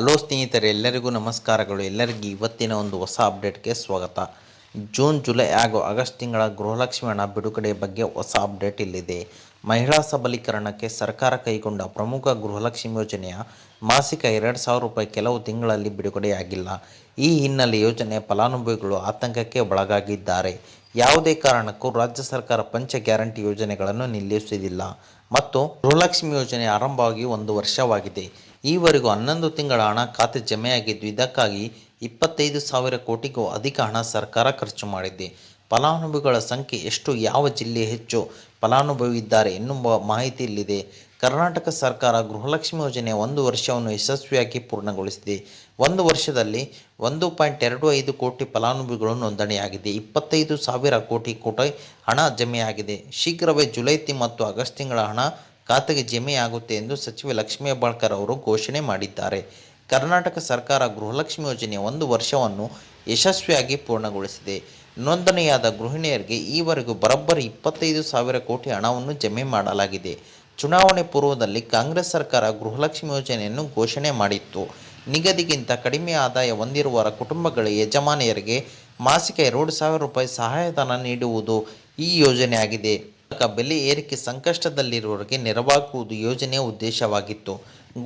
Hello ಸ್ನೇಹಿತರೆ, ಎಲ್ಲರಿಗೂ ನಮಸ್ಕಾರಗಳು. ಎಲ್ಲರಿಗೂ ಇವತ್ತಿನ ಒಂದು ಹೊಸ ಅಪ್ಡೇಟ್ಗೆ ಸ್ವಾಗತ. ಜೂನ್, ಜುಲೈ ಹಾಗೂ ಆಗಸ್ಟ್ ತಿಂಗಳ ಗೃಹಲಕ್ಷ್ಮಿ ಹಣ ಬಿಡುಗಡೆ ಬಗ್ಗೆ ಹೊಸ ಅಪ್ಡೇಟ್ ಇಲ್ಲಿದೆ. ಮಹಿಳಾ ಸಬಲೀಕರಣಕ್ಕೆ ಸರ್ಕಾರ ಕೈಗೊಂಡ ಪ್ರಮುಖ ಗೃಹಲಕ್ಷ್ಮಿ ಯೋಜನೆಯ ಮಾಸಿಕ ಎರಡು ಸಾವಿರ ರೂಪಾಯಿ ಕೆಲವು ತಿಂಗಳಲ್ಲಿ ಬಿಡುಗಡೆಯಾಗಿಲ್ಲ. ಈ ಹಿನ್ನೆಲೆ ಯೋಜನೆ ಫಲಾನುಭವಿಗಳು ಆತಂಕಕ್ಕೆ ಒಳಗಾಗಿದ್ದಾರೆ. ಯಾವುದೇ ಕಾರಣಕ್ಕೂ ರಾಜ್ಯ ಸರ್ಕಾರ ಪಂಚ ಗ್ಯಾರಂಟಿ ಯೋಜನೆಗಳನ್ನು ನಿಲ್ಲಿಸುವುದಿಲ್ಲ. ಮತ್ತು ಗೃಹಲಕ್ಷ್ಮಿ ಯೋಜನೆ ಆರಂಭವಾಗಿ ಒಂದು ವರ್ಷವಾಗಿದೆ. ಈವರೆಗೂ ಹನ್ನೊಂದು ತಿಂಗಳ ಹಣ ಖಾತೆ ಜಮೆಯಾಗಿದ್ದು, ಇದಕ್ಕಾಗಿ ಇಪ್ಪತ್ತೈದು ಸಾವಿರ ಕೋಟಿಗೂ ಅಧಿಕ ಹಣ ಸರ್ಕಾರ ಖರ್ಚು ಮಾಡಿದೆ. ಫಲಾನುಭವಿಗಳ ಸಂಖ್ಯೆ ಎಷ್ಟು, ಯಾವ ಜಿಲ್ಲೆ ಹೆಚ್ಚು ಫಲಾನುಭವಿ ಇದ್ದಾರೆ ಎನ್ನುವ ಮಾಹಿತಿ ಇಲ್ಲಿದೆ. ಕರ್ನಾಟಕ ಸರ್ಕಾರ ಗೃಹಲಕ್ಷ್ಮಿ ಯೋಜನೆ ಒಂದು ವರ್ಷವನ್ನು ಯಶಸ್ವಿಯಾಗಿ ಪೂರ್ಣಗೊಳಿಸಿದೆ. ಒಂದು ವರ್ಷದಲ್ಲಿ ಒಂದು ಪಾಯಿಂಟ್ ಎರಡು ಐದು ಕೋಟಿ ಫಲಾನುಭವಿಗಳು ನೋಂದಣಿಯಾಗಿದೆ. ಇಪ್ಪತ್ತೈದು ಸಾವಿರ ಕೋಟಿ ಕೋಟಿ ಹಣ ಜಮೆಯಾಗಿದೆ. ಶೀಘ್ರವೇ ಜುಲೈ ಮತ್ತು ಆಗಸ್ಟ್ ತಿಂಗಳ ಹಣ ಖಾತೆಗೆ ಜಮೆಯಾಗುತ್ತೆ ಎಂದು ಸಚಿವೆ ಲಕ್ಷ್ಮೀ ಹೆಬ್ಬಾಳ್ಕರ್ ಅವರು ಘೋಷಣೆ ಮಾಡಿದ್ದಾರೆ. ಕರ್ನಾಟಕ ಸರ್ಕಾರ ಗೃಹಲಕ್ಷ್ಮಿ ಯೋಜನೆಯ ಒಂದು ವರ್ಷವನ್ನು ಯಶಸ್ವಿಯಾಗಿ ಪೂರ್ಣಗೊಳಿಸಿದೆ. ನೋಂದಣಿಯಾದ ಗೃಹಿಣಿಯರಿಗೆ ಈವರೆಗೂ ಬರೋಬ್ಬರಿ ಇಪ್ಪತ್ತೈದು ಸಾವಿರ ಕೋಟಿ ಹಣವನ್ನು ಜಮೆ ಮಾಡಲಾಗಿದೆ. ಚುನಾವಣೆ ಪೂರ್ವದಲ್ಲಿ ಕಾಂಗ್ರೆಸ್ ಸರ್ಕಾರ ಗೃಹಲಕ್ಷ್ಮಿ ಯೋಜನೆಯನ್ನು ಘೋಷಣೆ ಮಾಡಿತ್ತು. ನಿಗದಿಗಿಂತ ಕಡಿಮೆ ಆದಾಯ ಹೊಂದಿರುವ ಕುಟುಂಬಗಳ ಯಜಮಾನಿಯರಿಗೆ ಮಾಸಿಕ ಎರಡು ಸಾವಿರ ರೂಪಾಯಿ ಸಹಾಯಧನ ನೀಡುವುದು ಈ ಯೋಜನೆಯಾಗಿದೆ. ಮೂಲಕ ಬೆಲೆ ಏರಿಕೆ ಸಂಕಷ್ಟದಲ್ಲಿರುವವರಿಗೆ ನೆರವಾಗುವುದು ಯೋಜನೆಯ ಉದ್ದೇಶವಾಗಿತ್ತು.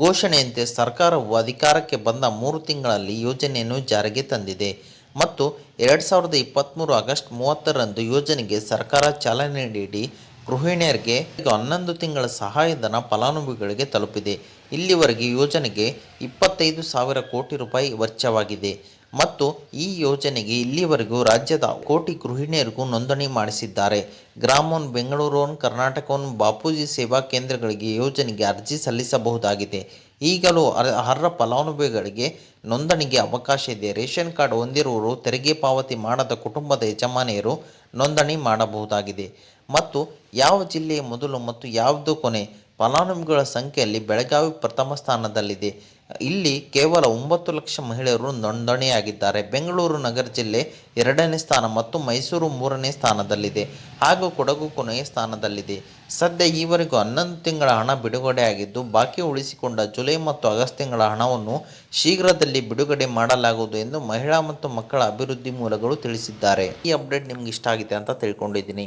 ಘೋಷಣೆಯಂತೆ ಸರ್ಕಾರವು ಅಧಿಕಾರಕ್ಕೆ ಬಂದ ಮೂರು ತಿಂಗಳಲ್ಲಿ ಯೋಜನೆಯನ್ನು ಜಾರಿಗೆ ತಂದಿದೆ. ಮತ್ತು ಎರಡು ಸಾವಿರದ ಇಪ್ಪತ್ತ್ಮೂರು ಆಗಸ್ಟ್ ಮೂವತ್ತರಂದು ಯೋಜನೆಗೆ ಸರ್ಕಾರ ಚಾಲನೆ ನೀಡಿ ಗೃಹಿಣಿಯರಿಗೆ ಹನ್ನೊಂದು ತಿಂಗಳ ಸಹಾಯಧನ ಫಲಾನುಭವಿಗಳಿಗೆ ತಲುಪಿದೆ. ಇಲ್ಲಿವರೆಗೆ ಯೋಜನೆಗೆ ಇಪ್ಪತ್ತೈದು ಸಾವಿರ ಕೋಟಿ ರೂಪಾಯಿ ವೆಚ್ಚವಾಗಿದೆ. ಮತ್ತು ಈ ಯೋಜನೆಗೆ ಇಲ್ಲಿವರೆಗೂ ರಾಜ್ಯದ ಕೋಟಿ ಗೃಹಿಣಿಯರಿಗೂ ನೋಂದಣಿ ಮಾಡಿಸಿದ್ದಾರೆ. ಗ್ರಾಮೋನ್ ಬೆಂಗಳೂರೋನ್ ಕರ್ನಾಟಕೋನ್ ಬಾಪೂಜಿ ಸೇವಾ ಕೇಂದ್ರಗಳಿಗೆ ಯೋಜನೆಗೆ ಅರ್ಜಿ ಸಲ್ಲಿಸಬಹುದಾಗಿದೆ. ಈಗಲೂ ಅರ್- ಅರ್ಹ ಫಲಾನುಭವಿಗಳಿಗೆ ನೋಂದಣಿಗೆ ಅವಕಾಶ ಇದೆ. ರೇಷನ್ ಕಾರ್ಡ್ ಹೊಂದಿರುವವರು ತೆರಿಗೆ ಪಾವತಿ ಮಾಡದ ಕುಟುಂಬದ ಯಜಮಾನಿಯರು ನೋಂದಣಿ ಮಾಡಬಹುದಾಗಿದೆ. ಮತ್ತು ಯಾವ ಜಿಲ್ಲೆಯ ಮೊದಲು ಮತ್ತು ಯಾವುದು ಕೊನೆ? ಫಲಾನುಭವಿಗಳ ಸಂಖ್ಯೆಯಲ್ಲಿ ಬೆಳಗಾವಿ ಪ್ರಥಮ ಸ್ಥಾನದಲ್ಲಿದೆ. ಇಲ್ಲಿ ಕೇವಲ ಒಂಬತ್ತು ಲಕ್ಷ ಮಹಿಳೆಯರು ನೋಂದಣಿಯಾಗಿದ್ದಾರೆ. ಬೆಂಗಳೂರು ನಗರ ಜಿಲ್ಲೆ ಎರಡನೇ ಸ್ಥಾನ ಮತ್ತು ಮೈಸೂರು ಮೂರನೇ ಸ್ಥಾನದಲ್ಲಿದೆ. ಹಾಗೂ ಕೊಡಗು ಕೊನೆಯ ಸ್ಥಾನದಲ್ಲಿದೆ. ಸದ್ಯ ಈವರೆಗೂ ಹನ್ನೊಂದು ತಿಂಗಳ ಹಣ ಬಿಡುಗಡೆಯಾಗಿದ್ದು, ಬಾಕಿ ಉಳಿಸಿಕೊಂಡ ಜುಲೈ ಮತ್ತು ಆಗಸ್ಟ್ ತಿಂಗಳ ಹಣವನ್ನು ಶೀಘ್ರದಲ್ಲಿ ಬಿಡುಗಡೆ ಮಾಡಲಾಗುವುದು ಎಂದು ಮಹಿಳಾ ಮತ್ತು ಮಕ್ಕಳ ಅಭಿವೃದ್ಧಿ ಮೂಲಗಳು ತಿಳಿಸಿದ್ದಾರೆ. ಈ ಅಪ್ಡೇಟ್ ನಿಮ್ಗೆ ಇಷ್ಟ ಆಗಿದೆ ಅಂತ ತಿಳ್ಕೊಂಡಿದ್ದೀನಿ.